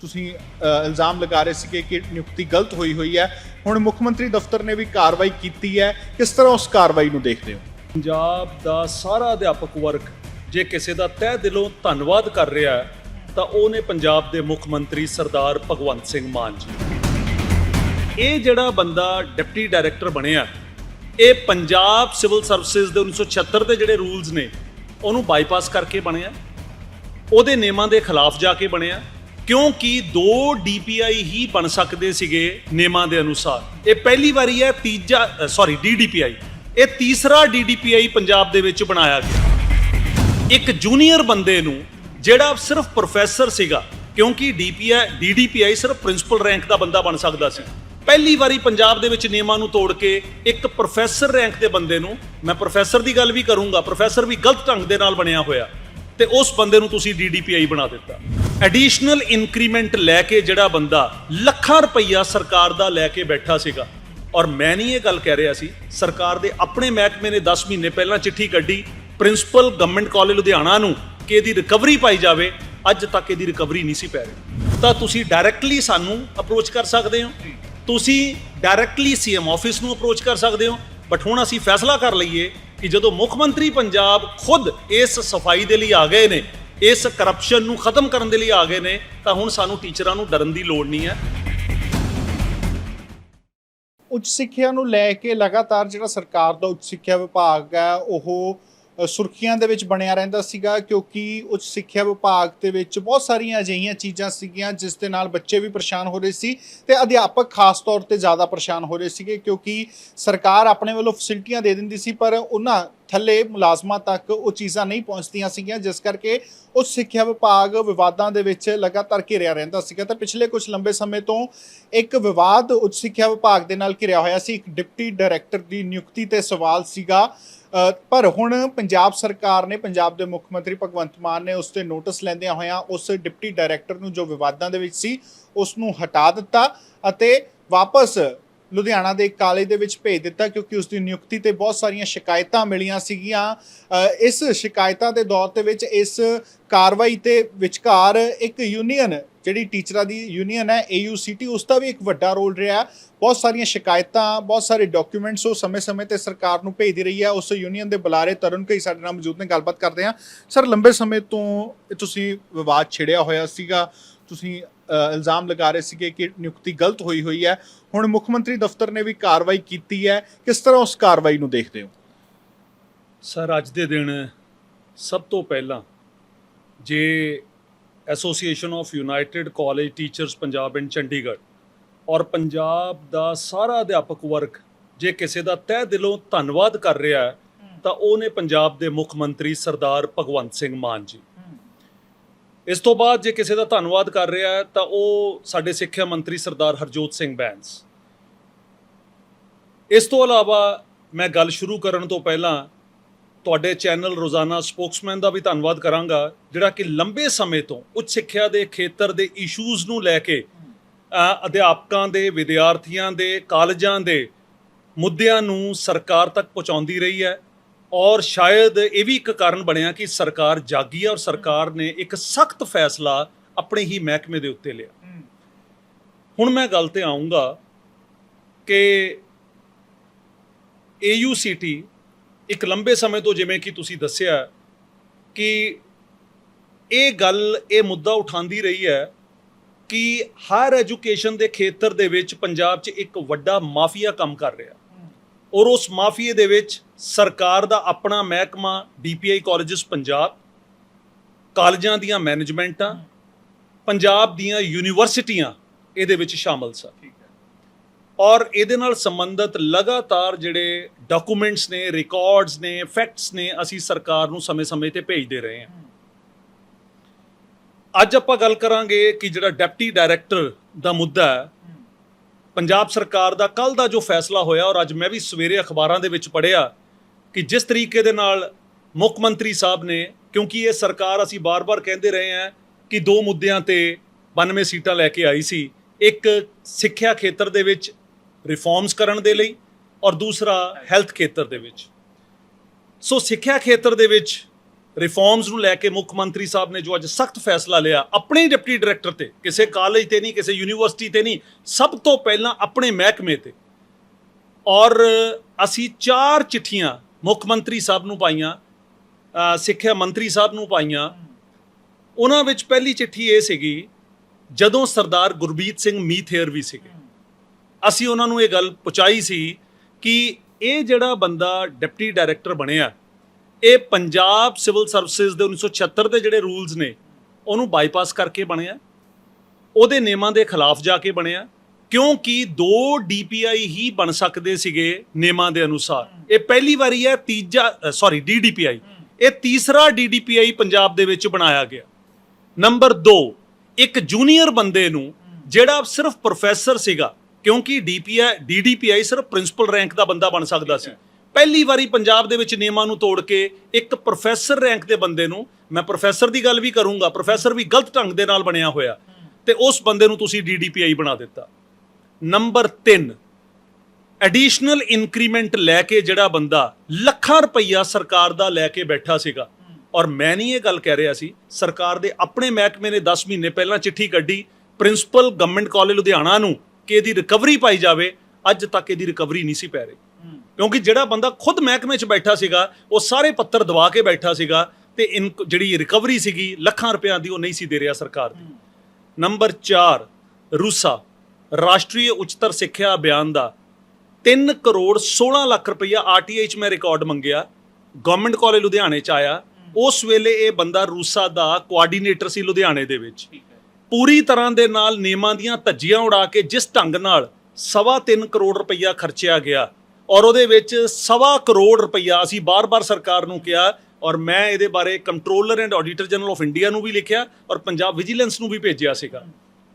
ਤੁਸੀਂ ਇਲਜ਼ਾਮ ਲਗਾ ਰਹੇ ਸੀਗੇ ਕਿ ਨਿਯੁਕਤੀ ਗਲਤ ਹੋਈ ਹੋਈ ਹੈ। ਹੁਣ ਮੁੱਖ ਮੰਤਰੀ ਦਫ਼ਤਰ ਨੇ ਵੀ ਕਾਰਵਾਈ ਕੀਤੀ ਹੈ। ਕਿਸ ਤਰ੍ਹਾਂ ਉਸ ਕਾਰਵਾਈ ਨੂੰ ਦੇਖਦੇ ਹੋ? ਪੰਜਾਬ ਦਾ ਸਾਰਾ ਅਧਿਆਪਕ ਵਰਗ ਜੇ ਕਿਸੇ ਦਾ ਤਹਿ ਦਿਲੋਂ ਧੰਨਵਾਦ ਕਰ ਰਿਹਾ ਹੈ, ਤਾਂ ਉਹ ਨੇ ਪੰਜਾਬ ਦੇ ਮੁੱਖ ਮੰਤਰੀ ਸਰਦਾਰ ਭਗਵੰਤ ਸਿੰਘ ਮਾਨ ਜੀ ਇਹ ਜਿਹੜਾ ਬੰਦਾ ਡਿਪਟੀ ਡਾਇਰੈਕਟਰ ਬਣਿਆ, ਇਹ ਪੰਜਾਬ ਸਿਵਲ ਸਰਵਿਸਿਜ਼ ਦੇ 1976 ਦੇ ਜਿਹੜੇ ਰੂਲਸ ਨੇ, ਉਹਨੂੰ ਬਾਈਪਾਸ ਕਰਕੇ ਬਣਿਆ। ਉਹਦੇ ਨਿਯਮਾਂ ਦੇ ਖਿਲਾਫ ਜਾ ਕੇ ਬਣਿਆ। ਕਿਉਂਕਿ ਦੋ ਡੀਪੀਆਈ ਹੀ ਬਣ ਸਕਦੇ ਸੀਗੇ ਨਿਯਮਾਂ ਦੇ ਅਨੁਸਾਰ। ਇਹ ਪਹਿਲੀ ਵਾਰੀ ਹੈ, ਤੀਜਾ ਸੌਰੀ ਡੀਡੀਪੀਆਈ ਇਹ ਤੀਸਰਾ ਡੀਡੀਪੀਆਈ ਪੰਜਾਬ ਦੇ ਵਿੱਚ ਬਣਾਇਆ ਗਿਆ। ਇੱਕ ਜੂਨੀਅਰ ਬੰਦੇ ਨੂੰ, ਜਿਹੜਾ ਸਿਰਫ ਪ੍ਰੋਫੈਸਰ ਸੀਗਾ, ਕਿਉਂਕਿ ਡੀਪੀਆਈ ਡੀਡੀਪੀਆਈ ਸਿਰਫ ਪ੍ਰਿੰਸੀਪਲ ਰੈਂਕ ਦਾ ਬੰਦਾ ਬਣ ਸਕਦਾ ਸੀ। ਪਹਿਲੀ ਵਾਰੀ ਪੰਜਾਬ ਦੇ ਵਿੱਚ ਨਿਯਮਾਂ ਨੂੰ ਤੋੜ ਕੇ ਇੱਕ ਪ੍ਰੋਫੈਸਰ ਰੈਂਕ ਦੇ ਬੰਦੇ ਨੂੰ, ਮੈਂ ਪ੍ਰੋਫੈਸਰ ਦੀ ਗੱਲ ਵੀ ਕਰੂੰਗਾ, ਪ੍ਰੋਫੈਸਰ ਵੀ ਗਲਤ ਢੰਗ ਦੇ ਨਾਲ ਬਣਿਆ ਹੋਇਆ, ਤੇ ਉਸ ਬੰਦੇ ਨੂੰ ਤੁਸੀਂ ਡੀਡੀਪੀਆਈ ਬਣਾ ਦਿੱਤਾ। ਐਡੀਸ਼ਨਲ ਇਨਕਰੀਮੈਂਟ ਲੈ ਕੇ ਜਿਹੜਾ ਬੰਦਾ ਲੱਖਾਂ ਰੁਪਈਆ ਸਰਕਾਰ ਦਾ ਲੈ ਕੇ ਬੈਠਾ ਸੀਗਾ। ਔਰ ਮੈਂ ਨਹੀਂ ਇਹ ਗੱਲ ਕਹਿ ਰਿਹਾ ਸੀ, ਸਰਕਾਰ ਦੇ ਆਪਣੇ ਮਹਿਕਮੇ ਨੇ 10 ਮਹੀਨੇ ਪਹਿਲਾਂ ਚਿੱਠੀ ਕੱਢੀ ਪ੍ਰਿੰਸੀਪਲ ਗਵਰਨਮੈਂਟ ਕਾਲਜ ਲੁਧਿਆਣਾ ਨੂੰ ਕਿ ਇਹਦੀ ਰਿਕਵਰੀ ਪਾਈ ਜਾਵੇ, ਅੱਜ ਤੱਕ ਇਹਦੀ ਰਿਕਵਰੀ ਨਹੀਂ ਸੀ ਪੈ ਰਹੀ। ਤਾਂ ਤੁਸੀਂ ਡਾਇਰੈਕਟਲੀ ਸਾਨੂੰ ਅਪਰੋਚ ਕਰ ਸਕਦੇ ਹੋ। ਤੁਸੀਂ ਡਾਇਰੈਕਟਲੀ ਸੀਐਮ ਆਫਿਸ ਨੂੰ ਅਪਰੋਚ ਕਰ ਸਕਦੇ ਹੋ। ਬਟ ਹੁਣ ਅਸੀਂ ਫੈਸਲਾ ਕਰ ਲਈਏ ਕਿ ਜਦੋਂ ਮੁੱਖ ਮੰਤਰੀ ਪੰਜਾਬ ਖੁਦ ਇਸ ਸਫ਼ਾਈ ਦੇ ਲਈ ਆ ਗਏ ਨੇ ਇਸ ਕਰਪਸ਼ਨ ਨੂੰ ਖਤਮ ਕਰਨ ਦੇ ਲਈ ਆ ਗਏ ਨੇ, ਤਾਂ ਹੁਣ ਸਾਨੂੰ ਟੀਚਰਾਂ ਨੂੰ ਡਰਨ ਦੀ ਲੋੜ ਨਹੀਂ ਹੈ। ਉੱਚ ਸਿੱਖਿਆ ਨੂੰ ਲੈ ਕੇ ਲਗਾਤਾਰ ਜਿਹੜਾ ਸਰਕਾਰ ਦਾ ਉੱਚ ਸਿੱਖਿਆ ਵਿਭਾਗ ਹੈ, ਉਹ ਸੁਰਖੀਆਂ ਦੇ ਵਿੱਚ ਬਣਿਆ ਰਹਿੰਦਾ ਸੀਗਾ, ਕਿਉਂਕਿ ਉੱਚ ਸਿੱਖਿਆ ਵਿਭਾਗ ਦੇ ਵਿੱਚ ਬਹੁਤ ਸਾਰੀਆਂ ਅਜਿਹੀਆਂ ਚੀਜ਼ਾਂ ਸੀਗੀਆਂ, ਜਿਸ ਦੇ ਨਾਲ ਬੱਚੇ ਵੀ ਪਰੇਸ਼ਾਨ ਹੋ ਰਹੇ ਸੀ ਤੇ ਅਧਿਆਪਕ ਖਾਸ ਤੌਰ ਤੇ ਜ਼ਿਆਦਾ ਪਰੇਸ਼ਾਨ ਹੋ ਰਹੇ ਸੀਗੇ, ਕਿਉਂਕਿ ਸਰਕਾਰ ਆਪਣੇ ਵੱਲੋਂ ਫੈਸਿਲਿਟੀਆਂ ਦੇ ਦਿੰਦੀ ਸੀ, ਪਰ ਉਹਨਾਂ ਥੱਲੇ ਮੁਲਾਜ਼ਮਾਂ ਤੱਕ ਉਹ ਚੀਜ਼ਾਂ ਨਹੀਂ ਪਹੁੰਚਦੀਆਂ ਸੀਗੀਆਂ, ਜਿਸ ਕਰਕੇ ਉੱਚ ਸਿੱਖਿਆ ਵਿਭਾਗ ਵਿਵਾਦਾਂ ਦੇ ਵਿੱਚ ਲਗਾਤਾਰ ਘਿਰਿਆ ਰਹਿੰਦਾ ਸੀਗਾ। ਤਾਂ ਪਿਛਲੇ ਕੁਝ ਲੰਬੇ ਸਮੇਂ ਤੋਂ ਇੱਕ ਵਿਵਾਦ ਉੱਚ ਸਿੱਖਿਆ ਵਿਭਾਗ ਦੇ ਨਾਲ ਘਿਰਿਆ ਹੋਇਆ ਸੀ। ਇੱਕ ਡਿਪਟੀ ਡਾਇਰੈਕਟਰ ਦੀ ਨਿਯੁਕਤੀ ਤੇ ਸਵਾਲ ਸੀਗਾ। ਪਰ ਹੁਣ ਪੰਜਾਬ ਸਰਕਾਰ ਨੇ, ਪੰਜਾਬ ਦੇ ਮੁੱਖ ਮੰਤਰੀ ਭਗਵੰਤ ਮਾਨ ਨੇ ਉਸ ਤੇ ਨੋਟਿਸ ਲੈਂਦਿਆਂ ਹੋਇਆਂ ਉਸ ਡਿਪਟੀ ਡਾਇਰੈਕਟਰ ਨੂੰ ਜੋ ਵਿਵਾਦਾਂ ਦੇ ਵਿੱਚ ਸੀ, ਉਸ ਨੂੰ ਹਟਾ ਦਿੱਤਾ ਅਤੇ ਵਾਪਸ ਲੁਧਿਆਣਾ ਦੇ ਕਾਲਜ ਦੇ ਵਿੱਚ ਭੇਜ ਦਿੱਤਾ ਕਿਉਂਕਿ ਉਸ ਦੀ ਨਿਯੁਕਤੀ ਤੇ ਬਹੁਤ ਸਾਰੀਆਂ ਸ਼ਿਕਾਇਤਾਂ ਮਿਲੀਆਂ ਸੀਗੀਆਂ। ਇਸ ਸ਼ਿਕਾਇਤਾਂ ਦੇ ਦੌਰ ਤੇ ਵਿੱਚ ਇਸ ਕਾਰਵਾਈ ਤੇ ਵਿਚਕਾਰ ਇੱਕ ਯੂਨੀਅਨ, ਜਿਹੜੀ ਟੀਚਰਾਂ ਦੀ ਯੂਨੀਅਨ ਹੈ AUCT ਉਸ ਦਾ ਵੀ ਇੱਕ ਵੱਡਾ ਰੋਲ ਰਿਹਾ। ਬਹੁਤ ਸਾਰੀਆਂ ਸ਼ਿਕਾਇਤਾਂ, ਬਹੁਤ ਸਾਰੇ ਡਾਕੂਮੈਂਟਸ ਉਹ ਸਮੇਂ-ਸਮੇਂ ਤੇ ਸਰਕਾਰ ਨੂੰ ਭੇਜਦੀ ਰਹੀ ਹੈ। ਉਸ ਯੂਨੀਅਨ ਦੇ ਬੁਲਾਰੇ ਤਰੁਣ ਕਈ ਸਾਡੇ ਨਾਲ ਮੌਜੂਦ ਨੇ, ਗੱਲਬਾਤ ਕਰਦੇ ਹਾਂ। ਸਰ, ਲੰਬੇ ਸਮੇਂ ਤੋਂ ਤੁਸੀਂ ਵਿਵਾਦ ਛਿੜਿਆ ਹੋਇਆ ਸੀਗਾ। ਤੁਸੀਂ ਇਲਜ਼ਾਮ ਲਗਾ ਰਹੇ ਸੀਗੇ ਕਿ ਨਿਯੁਕਤੀ ਗਲਤ ਹੋਈ ਹੋਈ ਹੈ। ਹੁਣ ਮੁੱਖ ਮੰਤਰੀ ਦਫ਼ਤਰ ਨੇ ਵੀ ਕਾਰਵਾਈ ਕੀਤੀ ਹੈ। ਕਿਸ ਤਰ੍ਹਾਂ ਉਸ ਕਾਰਵਾਈ ਨੂੰ ਦੇਖਦੇ ਹੋ? ਸਰ, ਅੱਜ ਦੇ ਦਿਨ ਸਭ ਤੋਂ ਪਹਿਲਾਂ ਜੇ association of united college teachers Punjab and Chandigarh ਔਰ ਪੰਜਾਬ ਦਾ ਸਾਰਾ ਅਧਿਆਪਕ ਵਰਗ ਜੇ ਕਿਸੇ ਦਾ ਤਹਿ ਦਿਲੋਂ ਧੰਨਵਾਦ ਕਰ ਰਿਹਾ ਹੈ, ਤਾਂ ਉਹ ਨੇ ਪੰਜਾਬ ਦੇ ਮੁੱਖ ਮੰਤਰੀ ਸਰਦਾਰ ਭਗਵੰਤ ਸਿੰਘ ਮਾਨ ਜੀ। ਇਸ ਤੋਂ ਬਾਅਦ ਜੇ ਕਿਸੇ ਦਾ ਧੰਨਵਾਦ ਕਰ ਰਿਹਾ ਹੈ, ਤਾਂ ਉਹ ਸਾਡੇ ਸਿੱਖਿਆ ਮੰਤਰੀ ਸਰਦਾਰ ਹਰਜੋਤ ਸਿੰਘ ਬੈਂਸ। ਇਸ ਤੋਂ ਇਲਾਵਾ ਮੈਂ ਗੱਲ ਸ਼ੁਰੂ ਕਰਨ ਤੋਂ ਪਹਿਲਾਂ ਤੁਹਾਡੇ ਚੈਨਲ ਰੋਜ਼ਾਨਾ ਸਪੋਕਸਮੈਨ ਦਾ ਵੀ ਧੰਨਵਾਦ ਕਰਾਂਗਾ, ਜਿਹੜਾ ਕਿ ਲੰਬੇ ਸਮੇਂ ਤੋਂ ਉੱਚ ਸਿੱਖਿਆ ਦੇ ਖੇਤਰ ਦੇ ਇਸ਼ੂਜ਼ ਨੂੰ ਲੈ ਕੇ ਅਧਿਆਪਕਾਂ ਦੇ, ਵਿਦਿਆਰਥੀਆਂ ਦੇ, ਕਾਲਜਾਂ ਦੇ ਮੁੱਦਿਆਂ ਨੂੰ ਸਰਕਾਰ ਤੱਕ ਪਹੁੰਚਾਉਂਦੀ ਰਹੀ ਹੈ। ਔਰ ਸ਼ਾਇਦ ਇਹ ਵੀ ਇੱਕ ਕਾਰਨ ਬਣਿਆ ਕਿ ਸਰਕਾਰ ਜਾਗੀ ਹੈ ਔਰ ਸਰਕਾਰ ਨੇ ਇੱਕ ਸਖਤ ਫੈਸਲਾ ਆਪਣੇ ਹੀ ਮਹਿਕਮੇ ਦੇ ਉੱਤੇ ਲਿਆ। ਹੁਣ ਮੈਂ ਗੱਲ ਤੇ ਆਉਂਗਾ ਕਿ AUCT ਇੱਕ ਲੰਬੇ ਸਮੇਂ ਤੋਂ ਜਿਵੇਂ ਕਿ ਤੁਸੀਂ ਦੱਸਿਆ ਕਿ ਇਹ ਗੱਲ, ਇਹ ਮੁੱਦਾ ਉਠਾਉਂਦੀ ਰਹੀ ਹੈ ਕਿ ਹਾਇਰ ਐਜੂਕੇਸ਼ਨ ਦੇ ਖੇਤਰ ਦੇ ਵਿੱਚ ਪੰਜਾਬ 'ਚ ਇੱਕ ਵੱਡਾ ਮਾਫੀਆ ਕੰਮ ਕਰ ਰਿਹਾ। ਔਰ ਉਸ ਮਾਫੀਏ ਦੇ ਵਿੱਚ ਸਰਕਾਰ ਦਾ ਆਪਣਾ ਮਹਿਕਮਾ ਡੀਪੀਆਈ ਕਾਲਜਸ ਪੰਜਾਬ ਕਾਲਜਾਂ ਦੀਆਂ ਮੈਨੇਜਮੈਂਟਾਂ ਪੰਜਾਬ ਦੀਆਂ ਯੂਨੀਵਰਸਿਟੀਆਂ ਇਹਦੇ ਵਿੱਚ ਸ਼ਾਮਲ ਸਨ। ਔਰ ਇਹਦੇ ਨਾਲ ਸੰਬੰਧਿਤ ਲਗਾਤਾਰ ਜਿਹੜੇ ਡਾਕੂਮੈਂਟਸ ਨੇ ਰਿਕਾਰਡਸ ਨੇ ਫੈਕਟਸ ਨੇ ਅਸੀਂ ਸਰਕਾਰ ਨੂੰ ਸਮੇਂ-ਸਮੇਂ ਤੇ ਭੇਜਦੇ ਰਹੇ ਹਾਂ। ਅੱਜ ਆਪਾਂ ਗੱਲ ਕਰਾਂਗੇ ਕਿ ਜਿਹੜਾ ਡਿਪਟੀ ਡਾਇਰੈਕਟਰ ਦਾ ਮੁੱਦਾ ਹੈ ਪੰਜਾਬ ਸਰਕਾਰ ਦਾ ਕੱਲ ਦਾ ਜੋ ਫੈਸਲਾ ਹੋਇਆ ਔਰ ਅੱਜ ਮੈਂ ਵੀ ਸਵੇਰੇ ਅਖਬਾਰਾਂ ਦੇ ਵਿੱਚ ਪੜ੍ਹਿਆ ਕਿ ਜਿਸ ਤਰੀਕੇ ਦੇ ਨਾਲ ਮੁੱਖ ਮੰਤਰੀ ਸਾਹਿਬ ਨੇ, ਕਿਉਂਕਿ ਇਹ ਸਰਕਾਰ ਅਸੀਂ ਬਾਰ-ਬਾਰ ਕਹਿੰਦੇ ਰਹੇ ਹਾਂ ਕਿ ਦੋ ਮੁੱਦਿਆਂ ਤੇ 92 ਸੀਟਾਂ ਲੈ ਕੇ ਆਈ ਸੀ, ਇੱਕ ਸਿੱਖਿਆ ਖੇਤਰ ਦੇ ਵਿੱਚ ਰਿਫਾਰਮਸ ਕਰਨ ਦੇ ਲਈ ਔਰ ਦੂਸਰਾ ਹੈਲਥ ਖੇਤਰ ਦੇ ਵਿੱਚ। ਸੋ ਸਿੱਖਿਆ ਖੇਤਰ ਦੇ ਵਿੱਚ ਰਿਫਾਰਮਸ ਨੂੰ ਲੈ ਕੇ ਮੁੱਖ ਮੰਤਰੀ ਸਾਹਿਬ ਨੇ ਜੋ ਅੱਜ ਸਖਤ ਫੈਸਲਾ ਲਿਆ, ਆਪਣੇ ਡਿਪਟੀ ਡਾਇਰੈਕਟਰ ਤੇ, ਕਿਸੇ ਕਾਲਜ ਤੇ ਨਹੀਂ, ਕਿਸੇ ਯੂਨੀਵਰਸਿਟੀ ਤੇ ਨਹੀਂ, ਸਭ ਤੋਂ ਪਹਿਲਾਂ ਆਪਣੇ ਮਹਿਕਮੇ ਤੇ। ਔਰ ਅਸੀਂ ਚਾਰ ਚਿੱਠੀਆਂ ਮੁੱਖ ਮੰਤਰੀ ਸਾਹਿਬ ਨੂੰ ਪਾਈਆਂ ਸਿੱਖਿਆ ਮੰਤਰੀ ਸਾਹਿਬ ਨੂੰ ਪਾਈਆਂ। ਉਹਨਾਂ ਵਿੱਚ ਪਹਿਲੀ ਚਿੱਠੀ ਇਹ ਸੀਗੀ, ਜਦੋਂ ਸਰਦਾਰ ਗੁਰਬੀਤ ਸਿੰਘ ਮੀਥੇਰ ਵੀ ਸੀਗੇ। ਅਸੀਂ ਉਹਨਾਂ ਨੂੰ ਇਹ ਗੱਲ ਪਹੁੰਚਾਈ ਸੀ ਕਿ ਇਹ ਜਿਹੜਾ ਬੰਦਾ ਡਿਪਟੀ ਡਾਇਰੈਕਟਰ ਬਣਿਆ ਇਹ ਪੰਜਾਬ ਸਿਵਲ ਸਰਵਿਸਿਜ਼ ਦੇ 1976 ਦੇ ਜਿਹੜੇ ਰੂਲਸ ਨੇ, ਉਹਨੂੰ ਬਾਈਪਾਸ ਕਰਕੇ ਬਣਿਆ ਉਹਦੇ ਨਿਯਮਾਂ ਦੇ ਖਿਲਾਫ ਜਾ ਕੇ ਬਣਿਆ ਕਿਉਂਕਿ ਦੋ ਡੀਪੀਆਈ ਹੀ ਬਣ ਸਕਦੇ ਸੀਗੇ ਨਿਯਮਾਂ ਦੇ ਅਨੁਸਾਰ। ਇਹ ਪਹਿਲੀ ਵਾਰੀ ਹੈ, ਤੀਜਾ ਸੌਰੀ ਡੀਡੀਪੀਆਈ ਇਹ ਤੀਸਰਾ ਡੀਡੀਪੀਆਈ ਪੰਜਾਬ ਦੇ ਵਿੱਚ ਬਣਾਇਆ ਗਿਆ। ਨੰਬਰ 2 ਇੱਕ ਜੂਨੀਅਰ ਬੰਦੇ ਨੂੰ ਜਿਹੜਾ ਸਿਰਫ ਪ੍ਰੋਫੈਸਰ ਸੀਗਾ, ਕਿਉਂਕਿ ਡੀਪੀਆਈ ਡੀਡੀਪੀਆਈ ਸਿਰਫ ਪ੍ਰਿੰਸੀਪਲ ਰੈਂਕ ਦਾ ਬੰਦਾ ਬਣ ਸਕਦਾ ਸੀ। ਪਹਿਲੀ ਵਾਰੀ ਪੰਜਾਬ ਦੇ ਵਿੱਚ ਨਿਯਮਾਂ ਨੂੰ ਤੋੜ ਕੇ ਇੱਕ ਪ੍ਰੋਫੈਸਰ ਰੈਂਕ ਦੇ ਬੰਦੇ ਨੂੰ, ਮੈਂ ਪ੍ਰੋਫੈਸਰ ਦੀ ਗੱਲ ਵੀ ਕਰੂੰਗਾ ਪ੍ਰੋਫੈਸਰ ਵੀ ਗਲਤ ਢੰਗ ਦੇ ਨਾਲ ਬਣਿਆ ਹੋਇਆ, ਤੇ ਉਸ ਬੰਦੇ ਨੂੰ ਤੁਸੀਂ ਡੀਡੀਪੀਆਈ ਬਣਾ ਦਿੱਤਾ। ਨੰਬਰ 3 ਐਡੀਸ਼ਨਲ ਇਨਕਰੀਮੈਂਟ ਲੈ ਕੇ ਜਿਹੜਾ ਬੰਦਾ ਲੱਖਾਂ ਰੁਪਈਆ ਸਰਕਾਰ ਦਾ ਲੈ ਕੇ ਬੈਠਾ ਸੀਗਾ। ਔਰ ਮੈਂ ਨਹੀਂ ਇਹ ਗੱਲ ਕਹਿ ਰਿਹਾ ਸੀ, ਸਰਕਾਰ ਦੇ ਆਪਣੇ ਮਹਿਕਮੇ ਨੇ 10 ਮਹੀਨੇ ਪਹਿਲਾਂ ਚਿੱਠੀ ਕੱਢੀ ਪ੍ਰਿੰਸੀਪਲ ਗਵਰਨਮੈਂਟ ਕਾਲਜ ਲੁਧਿਆਣਾ ਨੂੰ ਕਿ ਇਹਦੀ ਰਿਕਵਰੀ ਪਾਈ ਜਾਵੇ, ਅੱਜ ਤੱਕ ਇਹਦੀ ਰਿਕਵਰੀ ਨਹੀਂ ਸੀ ਪੈ ਰਹੀ। ਕਿਉਂਕਿ ਜਿਹੜਾ ਬੰਦਾ ਖੁਦ ਮਹਿਕਮੇ 'ਚ ਬੈਠਾ ਸੀਗਾ ਉਹ ਸਾਰੇ ਪੱਤਰ ਦਵਾ ਕੇ ਬੈਠਾ ਸੀਗਾ ਤੇ ਇਨ ਜਿਹੜੀ ਰਿਕਵਰੀ ਸੀਗੀ ਲੱਖਾਂ ਰੁਪਿਆਂ ਦੀ ਉਹ ਨਹੀਂ ਸੀ ਦੇ ਰਿਹਾ ਸਰਕਾਰ ਦੀ। ਨੰਬਰ 4 ਰੂਸਾ ਰਾਸ਼ਟਰੀ ਉੱਚਤਰ ਸਿੱਖਿਆ ਅਭਿਆਨ ਦਾ 3 ਕਰੋੜ 16 ਲੱਖ ਰੁਪਈਆ ਆਰਟੀਆਈ ਚ ਮੈਂ ਰਿਕਾਰਡ ਮੰਗਿਆ ਗਵਰਨਮੈਂਟ ਕਾਲਜ ਲੁਧਿਆਣੇ ਚ ਆਇਆ। ਉਸ ਵੇਲੇ ਇਹ ਬੰਦਾ ਰੂਸਾ ਦਾ ਕੋਆਰਡੀਨੇਟਰ ਸੀ ਲੁਧਿਆਣੇ ਦੇ ਵਿੱਚ। ਪੂਰੀ ਤਰ੍ਹਾਂ ਦੇ ਨਾਲ ਨਿਯਮਾਂ ਦੀਆਂ ਧੱਜੀਆਂ ਉਡਾ ਕੇ ਜਿਸ ਢੰਗ ਨਾਲ ਸਵਾ ਤਿੰਨ ਕਰੋੜ ਰੁਪਈਆ ਖਰਚਿਆ ਗਿਆ ਔਰ ਉਹਦੇ ਵਿੱਚ ਸਵਾ ਕਰੋੜ ਰੁਪਈਆ ਅਸੀਂ ਬਾਰ-ਬਾਰ ਸਰਕਾਰ ਨੂੰ ਕਿਹਾ ਔਰ ਮੈਂ ਇਹਦੇ ਬਾਰੇ controller and auditor general of India ਨੂੰ ਵੀ ਲਿਖਿਆ ਔਰ ਪੰਜਾਬ ਵਿਜੀਲੈਂਸ ਨੂੰ ਵੀ ਭੇਜਿਆ ਸੀਗਾ।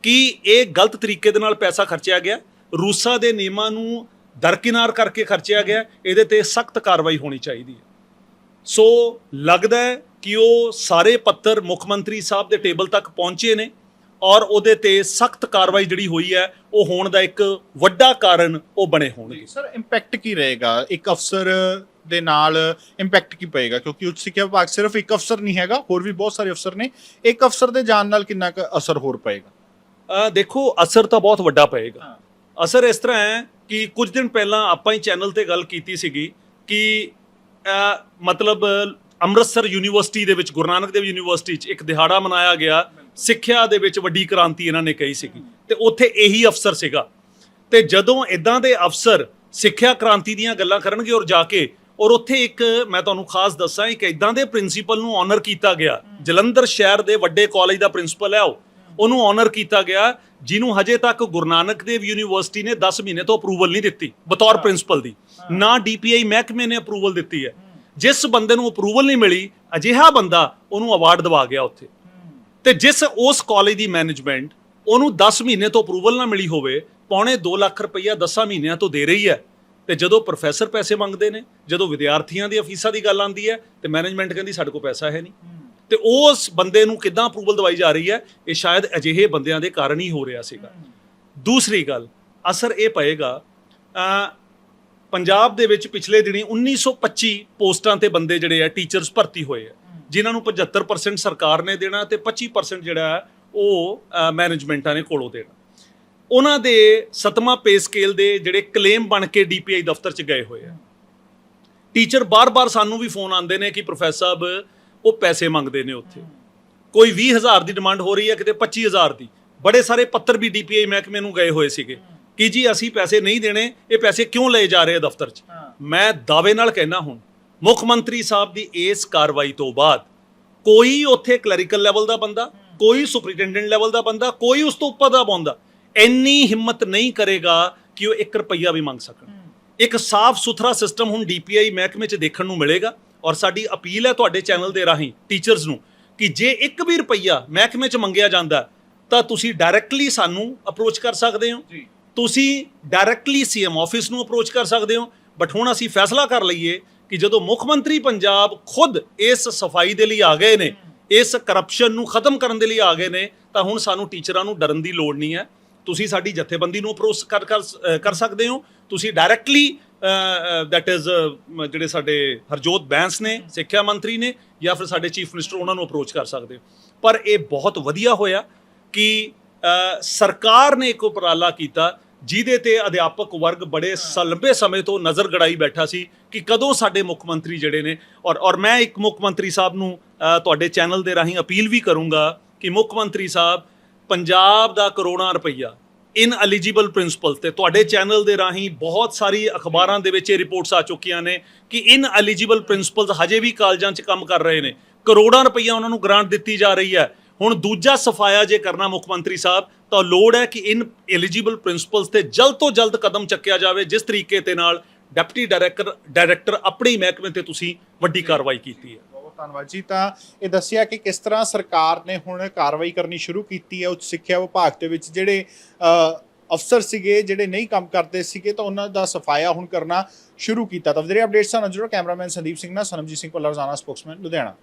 ਕਿ ਇਹ ਗਲਤ ਤਰੀਕੇ ਦੇ ਨਾਲ ਪੈਸਾ ਖਰਚਿਆ ਗਿਆ? ਰੂਸਾ ਦੇ ਨਿਯਮਾਂ ਨੂੰ ਦਰਕਿਨਾਰ ਕਰਕੇ ਖਰਚਿਆ ਗਿਆ, ਇਹਦੇ ਤੇ ਸਖਤ ਕਾਰਵਾਈ ਹੋਣੀ ਚਾਹੀਦੀ ਹੈ। ਸੋ ਲੱਗਦਾ ਹੈ ਕਿ ਉਹ ਸਾਰੇ ਪੱਤਰ ਮੁੱਖ ਮੰਤਰੀ ਸਾਹਿਬ ਦੇ ਟੇਬਲ ਤੱਕ ਪਹੁੰਚੇ ਨੇ। ਔਰ ਉਹਦੇ ਤੇ ਸਖਤ ਕਾਰਵਾਈ ਜਿਹੜੀ ਹੋਈ ਹੈ ਉਹ ਹੋਣ ਦਾ ਇੱਕ ਵੱਡਾ ਕਾਰਨ ਉਹ ਬਣੇ ਹੋਣਗੇ। ਸਰ ਇੰਪੈਕਟ ਕੀ ਰਹੇਗਾ? ਇੱਕ ਅਫਸਰ ਦੇ ਨਾਲ ਇੰਪੈਕਟ ਕੀ ਪਏਗਾ? ਕਿਉਂਕਿ ਉੱਚ ਸਿੱਖਿਆ ਵਿਭਾਗ ਸਿਰਫ ਇੱਕ ਅਫਸਰ ਨਹੀਂ ਹੈਗਾ ਹੋਰ ਵੀ ਬਹੁਤ ਸਾਰੇ ਅਫਸਰ ਨੇ। ਇੱਕ ਅਫਸਰ ਦੇ ਜਾਣ ਨਾਲ ਕਿੰਨਾ ਕੁ ਅਸਰ ਹੋਰ ਪਏਗਾ? ਦੇਖੋ ਅਸਰ ਤਾਂ ਬਹੁਤ ਵੱਡਾ ਪਏਗਾ। ਅਸਰ ਇਸ ਤਰ੍ਹਾਂ ਹੈ ਕਿ ਕੁਝ ਦਿਨ ਪਹਿਲਾਂ ਆਪਾਂ ਹੀ ਚੈਨਲ ਤੇ ਗੱਲ ਕੀਤੀ ਸੀਗੀ ਕਿ ਮਤਲਬ ਅੰਮ੍ਰਿਤਸਰ ਯੂਨੀਵਰਸਿਟੀ ਦੇ ਵਿੱਚ ਗੁਰੂ ਨਾਨਕ ਦੇਵ ਯੂਨੀਵਰਸਿਟੀ 'ਚ ਇੱਕ ਦਿਹਾੜਾ ਮਨਾਇਆ ਗਿਆ। ਸਿੱਖਿਆ ਦੇ ਵਿੱਚ ਵੱਡੀ ਕ੍ਰਾਂਤੀ ਇਹਨਾਂ ਨੇ ਕਹੀ ਸੀਗੀ। ਤੇ ਉੱਥੇ ਇਹੀ ਅਫਸਰ ਸੀਗਾ। ਤੇ ਜਦੋਂ ਇਦਾਂ ਦੇ ਅਫਸਰ ਸਿੱਖਿਆ ਕ੍ਰਾਂਤੀ ਦੀਆਂ ਗੱਲਾਂ ਕਰਨਗੇ ਔਰ ਜਾ ਕੇ, ਔਰ ਉੱਥੇ ਇੱਕ ਮੈਂ ਤੁਹਾਨੂੰ ਖਾਸ ਦੱਸਾਂ, ਇੱਕ ਇਦਾਂ ਦੇ ਪ੍ਰਿੰਸੀਪਲ ਨੂੰ ਆਨਰ ਕੀਤਾ ਗਿਆ। ਜਲੰਧਰ ਸ਼ਹਿਰ ਦੇ ਵੱਡੇ ਕਾਲਜ ਦਾ ਪ੍ਰਿੰਸੀਪਲ ਹੈ ਉਹ। ਉਹਨੂੰ ਆਨਰ ਕੀਤਾ ਗਿਆ, ਜਿਹਨੂੰ ਹਜੇ ਤੱਕ ਗੁਰੂ ਨਾਨਕ ਦੇਵ ਯੂਨੀਵਰਸਿਟੀ ਨੇ 10 ਮਹੀਨੇ ਤੋਂ ਅਪਰੂਵਲ ਨਹੀਂ ਦਿੱਤੀ, ਬਤੌਰ ਪ੍ਰਿੰਸੀਪਲ ਦੀ। ਨਾ ਡੀਪੀਆਈ ਮਹਿਕਮੇ ਨੇ ਅਪਰੂਵਲ ਦਿੱਤੀ ਹੈ। ਜਿਸ ਬੰਦੇ ਨੂੰ ਅਪਰੂਵਲ ਨਹੀਂ ਮਿਲੀ, ਅਜਿਹਾ ਬੰਦਾ ਉਹਨੂੰ ਅਵਾਰਡ ਦਵਾ ਗਿਆ ਉੱਥੇ। ਤੇ ਜਿਸ ਉਸ ਕਾਲਜ ਦੀ ਮੈਨੇਜਮੈਂਟ ਉਹਨੂੰ 10 ਮਹੀਨੇ ਤੋਂ ਅਪਰੂਵਲ ਨਾ ਮਿਲੀ ਹੋਵੇ, ਪੌਣੇ 2 ਲੱਖ ਰੁਪਈਆ 10 ਮਹੀਨਿਆਂ ਤੋਂ ਦੇ ਰਹੀ ਹੈ। ਤੇ ਜਦੋਂ ਪ੍ਰੋਫੈਸਰ ਪੈਸੇ ਮੰਗਦੇ ਨੇ, ਜਦੋਂ ਵਿਦਿਆਰਥੀਆਂ ਦੀਆਂ ਫੀਸਾਂ ਦੀ ਗੱਲ ਆਉਂਦੀ ਹੈ, ਤੇ ਮੈਨੇਜਮੈਂਟ ਕਹਿੰਦੀ ਸਾਡੇ ਕੋਲ ਪੈਸਾ ਹੈ ਨਹੀਂ। ਤੇ ਉਸ ਬੰਦੇ ਨੂੰ ਕਿੱਦਾਂ ਅਪਰੂਵਲ ਦਵਾਈ ਜਾ ਰਹੀ ਹੈ, ਇਹ ਸ਼ਾਇਦ ਅਜਿਹੇ ਬੰਦਿਆਂ ਦੇ ਕਾਰਨ ਹੀ ਹੋ ਰਿਹਾ ਸੀਗਾ। ਦੂਸਰੀ ਗੱਲ, ਅਸਰ ਇਹ ਪਏਗਾ ਪੰਜਾਬ ਦੇ ਵਿੱਚ ਪਿਛਲੇ ਦਿਨੀ 1925 ਪੋਸਟਾਂ ਤੇ ਬੰਦੇ ਜਿਹੜੇ ਆ ਟੀਚਰਸ ਭਰਤੀ ਹੋਏ ਆ। ਜਿਨ੍ਹਾਂ ਨੂੰ 75% ਸਰਕਾਰ ਨੇ ਦੇਣਾ ਤੇ 25% ਜਿਹੜਾ ਉਹ ਮੈਨੇਜਮੈਂਟਾਂ ਨੇ ਕੋਲੋਂ ਦੇਣਾ। ਉਹਨਾਂ ਦੇ ਸਤਮਾ ਪੇ ਸਕੇਲ ਦੇ ਜਿਹੜੇ ਕਲੇਮ ਬਣ ਕੇ ਡੀਪੀਆਈ ਦਫ਼ਤਰ 'ਚ ਗਏ ਹੋਏ ਆ। ਟੀਚਰ ਬਾਰ-ਬਾਰ ਸਾਨੂੰ ਵੀ ਫੋਨ ਆਉਂਦੇ ਨੇ ਕਿ ਪ੍ਰੋਫੈਸਰ ਸਾਹਿਬ ਉਹ ਪੈਸੇ ਮੰਗਦੇ ਨੇ ਉੱਥੇ। ਕੋਈ 20000 ਦੀ ਡਿਮਾਂਡ ਹੋ ਰਹੀ ਹੈ ਕਿਤੇ 25000 ਦੀ। ਬੜੇ ਸਾਰੇ ਪੱਤਰ ਵੀ ਡੀਪੀਆਈ ਮਹਿਕਮੇ ਨੂੰ ਗਏ ਹੋਏ ਸੀਗੇ। ਕਿ ਜੀ ਅਸੀਂ ਪੈਸੇ ਨਹੀਂ ਦੇਣੇ ਇਹ ਪੈਸੇ ਕਿਉਂ ਲਏ ਜਾ ਰਹੇ ਆ ਦਫ਼ਤਰ 'ਚ? ਮੈਂ ਦਾਅਵੇ ਨਾਲ ਕਹਿਣਾ ਹੁਣ ਮੁੱਖ ਮੰਤਰੀ ਸਾਹਿਬ ਦੀ ਇਸ ਕਾਰਵਾਈ ਤੋਂ ਬਾਅਦ ਕੋਈ ਉੱਥੇ ਕਲੈਰੀਕਲ ਲੈਵਲ ਦਾ ਬੰਦਾ ਕੋਈ ਸੁਪਰੀਟੈਂਡੈਂਟ ਲੈਵਲ ਦਾ ਬੰਦਾ ਕੋਈ ਉਸ ਤੋਂ ਉੱਪਰ ਦਾ ਬੰਦਾ ਇੰਨੀ ਹਿੰਮਤ ਨਹੀਂ ਕਰੇਗਾ ਕਿ ਉਹ 1 ਰੁਪਈਆ ਵੀ ਮੰਗ ਸਕਣ ਇੱਕ ਸਾਫ਼ ਸੁਥਰਾ ਸਿਸਟਮ ਹੁਣ ਡੀਪੀਆਈ ਮਹਿਕਮੇ 'ਚ ਦੇਖਣ ਨੂੰ ਮਿਲੇਗਾ ਔਰ ਸਾਡੀ ਅਪੀਲ ਹੈ ਤੁਹਾਡੇ ਚੈਨਲ ਦੇ ਰਾਹੀਂ ਟੀਚਰਸ ਨੂੰ ਕਿ ਜੇ ਇੱਕ ਵੀ ਰੁਪਈਆ ਮਹਿਕਮੇ 'ਚ ਮੰਗਿਆ ਜਾਂਦਾ ਤਾਂ ਤੁਸੀਂ ਡਾਇਰੈਕਟਲੀ ਸਾਨੂੰ ਅਪਰੋਚ ਕਰ ਸਕਦੇ ਹੋ। ਤੁਸੀਂ ਡਾਇਰੈਕਟਲੀ ਸੀਐਮ ਆਫਿਸ ਨੂੰ ਅਪਰੋਚ ਕਰ ਸਕਦੇ ਹੋ ਬਟ ਹੁਣ ਅਸੀਂ ਫੈਸਲਾ ਕਰ ਲਈਏ ਕਿ ਜਦੋਂ ਮੁੱਖ ਮੰਤਰੀ ਪੰਜਾਬ ਖੁਦ ਇਸ ਸਫ਼ਾਈ ਦੇ ਲਈ ਆ ਗਏ ਨੇ ਇਸ ਕਰਪਸ਼ਨ ਨੂੰ ਖਤਮ ਕਰਨ ਦੇ ਲਈ ਆ ਗਏ ਨੇ ਤਾਂ ਹੁਣ ਸਾਨੂੰ ਟੀਚਰਾਂ ਨੂੰ ਡਰਨ ਦੀ ਲੋੜ ਨਹੀਂ ਹੈ। ਤੁਸੀਂ ਸਾਡੀ ਜਥੇਬੰਦੀ ਨੂੰ ਅਪਰੋਚ ਕਰ ਕਰ ਅ, ਕਰ ਸਕਦੇ ਹੋ। ਤੁਸੀਂ ਡਾਇਰੈਕਟਲੀ ਦੈਟ ਇਜ਼ ਜਿਹੜੇ ਸਾਡੇ ਹਰਜੋਤ ਬੈਂਸ ਨੇ ਸਿੱਖਿਆ ਮੰਤਰੀ ਨੇ ਜਾਂ ਫਿਰ ਸਾਡੇ ਚੀਫ ਮਿਨਿਸਟਰ ਉਹਨਾਂ ਨੂੰ ਅਪਰੋਚ ਕਰ ਸਕਦੇ ਹੋ। ਪਰ ਇਹ ਬਹੁਤ ਵਧੀਆ ਹੋਇਆ ਕਿ ਸਰਕਾਰ ਨੇ ਇੱਕ ਉਪਰਾਲਾ ਕੀਤਾ ਜਿਹਦੇ ਤੇ ਅਧਿਆਪਕ ਵਰਗ ਬੜੇ ਲੰਬੇ ਸਮੇਂ ਤੋਂ ਨਜ਼ਰ ਗੜਾਈ ਬੈਠਾ ਸੀ ਕਿ ਕਦੋਂ ਸਾਡੇ ਮੁੱਖ ਮੰਤਰੀ ਜਿਹੜੇ ਨੇ ਔਰ ਔਰ ਮੈਂ ਇੱਕ ਮੁੱਖ ਮੰਤਰੀ ਸਾਹਿਬ ਨੂੰ ਤੁਹਾਡੇ ਚੈਨਲ ਦੇ ਰਾਹੀਂ ਅਪੀਲ ਵੀ ਕਰੂੰਗਾ ਕਿ ਮੁੱਖ ਮੰਤਰੀ ਸਾਹਿਬ ਪੰਜਾਬ ਦਾ ਕਰੋੜਾਂ ਰੁਪਈਆ ਇਨ ਐਲੀਜੀਬਲ ਪ੍ਰਿੰਸੀਪਲ ਤੇ ਤੁਹਾਡੇ ਚੈਨਲ ਦੇ ਰਾਹੀਂ ਬਹੁਤ ਸਾਰੀ ਅਖਬਾਰਾਂ ਦੇ ਵਿੱਚ ਇਹ ਰਿਪੋਰਟਸ ਆ ਚੁੱਕੀਆਂ ਨੇ ਕਿ ਇਨ ਐਲੀਜੀਬਲ ਪ੍ਰਿੰਸੀਪਲਸ ਹਜੇ ਵੀ ਕਾਲਜਾਂ 'ਚ ਕੰਮ ਕਰ ਰਹੇ ਨੇ। ਕਰੋੜਾਂ ਰੁਪਈਆ ਉਹਨਾਂ ਨੂੰ ਗ੍ਰਾਂਟ ਦਿੱਤੀ ਜਾ ਰਹੀ ਹੈ। ਹੁਣ ਦੂਜਾ ਸਫਾਇਆ ਜੇ ਕਰਨਾ ਮੁੱਖ ਮੰਤਰੀ ਸਾਹਿਬ, ਤਾਂ ਲੋੜ ਹੈ ਕਿ ਇਨ ਐਲੀਜੀਬਲ ਪ੍ਰਿੰਸੀਪਲਸ ਤੇ ਜਲਦ ਤੋਂ ਜਲਦ ਕਦਮ ਚੱਕਿਆ ਜਾਵੇ, ਜਿਸ ਤਰੀਕੇ ਤੇ ਨਾਲ ਡਿਪਟੀ ਡਾਇਰੈਕਟਰ ਡਾਇਰੈਕਟਰ ਆਪਣੇ ਮਹਿਕਮੇ ਤੇ ਤੁਸੀਂ ਵੱਡੀ ਕਾਰਵਾਈ ਕੀਤੀ ਹੈ। ਬਹੁਤ ਧੰਨਵਾਦ ਜੀ। ਤਾਂ ਇਹ ਦੱਸਿਆ ਕਿ ਕਿਸ ਤਰ੍ਹਾਂ ਸਰਕਾਰ ਨੇ ਹੁਣ ਕਾਰਵਾਈ ਕਰਨੀ ਸ਼ੁਰੂ ਕੀਤੀ ਹੈ ਉੱਚ ਸਿੱਖਿਆ ਵਿਭਾਗ ਦੇ ਵਿੱਚ, ਜਿਹੜੇ ਅਫਸਰ ਸੀਗੇ, ਜਿਹੜੇ ਨਹੀਂ ਕੰਮ ਕਰਦੇ ਸੀਗੇ, ਤਾਂ ਉਹਨਾਂ ਦਾ ਸਫਾਇਆ ਹੁਣ ਕਰਨਾ ਸ਼ੁਰੂ ਕੀਤਾ। ਤਾਂ ਵਧੇਰੇ ਅਪਡੇਟਸ ਨਾਲ ਜੁੜੋ ਕੈਮਰਾਮੈਨ ਸੰਦੀਪ ਸਿੰਘ ਨਾਲ ਸਨਮਜੀਤ ਸਿੰਘ ਕੋਲ ਰੋਜ਼ਾਨਾ ਸਪੋਕਸਮੈਨ, ਲੁਧਿਆਣਾ।